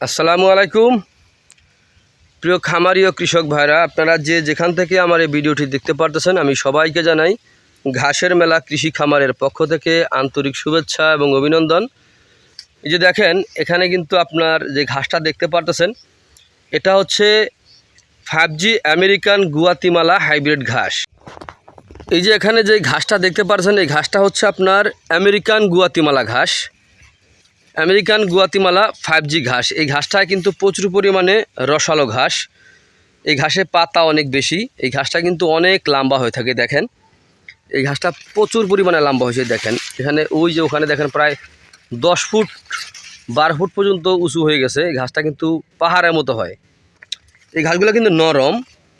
আসসালামু আলাইকুম। প্রিয় খামারি ও কৃষক ভাইরা, আপনারা যে যেখান থেকে আমার এই ভিডিওটি দেখতে পারতেছেন, আমি সবাইকে জানাই ঘাসের মেলা কৃষি খামারের পক্ষ থেকে আন্তরিক শুভেচ্ছা এবং অভিনন্দন। এই যে দেখেন, এখানে কিন্তু আপনার যে ঘাসটা দেখতে পারতেছেন, এটা হচ্ছে five G American Guatemala hybrid ঘাস। এই যে এখানে যে ঘাসটা দেখতে পারছেন, এই ঘাসটা হচ্ছে আপনার আমেরিকান গুয়াতিমালা ঘাস। আমেরিকান গুয়াতিমালা ফাইভ জি ঘাস। এই ঘাসটা কিন্তু প্রচুর পরিমাণে রসালো ঘাস। এই ঘাসের পাতা অনেক বেশি। এই ঘাসটা কিন্তু অনেক লম্বা হয়ে থাকে, দেখেন। এই ঘাসটা প্রচুর পরিমাণে লম্বা হয়েছে, দেখেন। এখানে ওই যে ওখানে দেখেন প্রায় দশ ফুট, বারো ফুট পর্যন্ত উঁচু হয়ে গেছে। এই ঘাসটা কিন্তু পাহাড়ের মতো হয়। এই ঘাসগুলো কিন্তু নরম।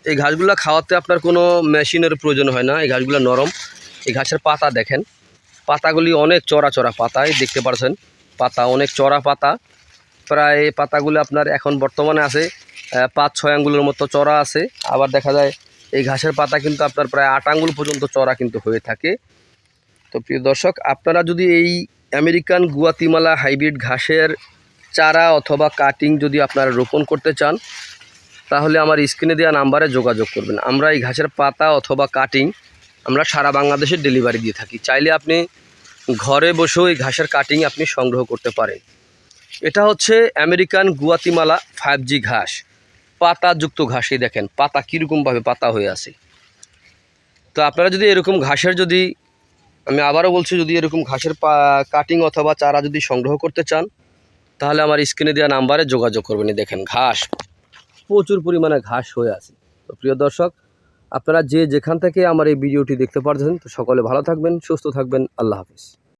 এই ঘাসগুলো খাওয়াতে আপনার কোনো মেশিনের প্রয়োজন হয় না। এই ঘাসগুলো নরম। এই ঘাসের পাতা দেখেন। পাতাগুলি অনেক চড়া চড়া পাতায় দেখতে পারছেন পাতা, অনেক চড়া পাতা। প্রায় পাতাগুলো আপনার এখন বর্তমানে আছে পাঁচ, ছয় আঙ্গুলের মতো চড়া আছে। আবার দেখা যায় এই ঘাসের পাতা কিন্তু আপনার প্রায় আট আঙ্গুল পর্যন্ত চড়া কিন্তু হয়ে থাকে। তো প্রিয় দর্শক, আপনারা যদি এই আমেরিকান গুয়াতিমালা হাইব্রিড ঘাসের চারা অথবা কাটিং যদি আপনারা রোপণ করতে চান, তাহলে আমার স্ক্রিনে দেওয়া নাম্বারে যোগাযোগ করবেন। আমরা এই ঘাসের পাতা অথবা কাটিং আমরা সারা বাংলাদেশে ডেলিভারি দিয়ে থাকি। চাইলে আপনি ঘরে বসেও এই ঘাসের কাটিং আপনি সংগ্রহ করতে পারেন। এটা হচ্ছে আমেরিকান গুয়াতিমালা ফাইভ জি ঘাস। পাতাযুক্ত ঘাসই দেখেন, পাতা কীরকমভাবে পাতা হয়ে আছে। তো আপনারা যদি এরকম ঘাসের যদি, আমি আবারও বলছি, যদি এরকম ঘাসের কাটিং অথবা চারা যদি সংগ্রহ করতে চান, তাহলে আমার স্ক্রিনে দেওয়া নাম্বারে যোগাযোগ করবেন। দেখেন, ঘাস প্রচুর পরিমাণে ঘাস হয়ে আছে। তো প্রিয় দর্শক আপনারা যে যেখান থেকে আমার এই ভিডিওটি দেখতে পারছেন, তো সকলে ভালো থাকবেন, সুস্থ থাকবেন, আল্লাহ হাফিজ।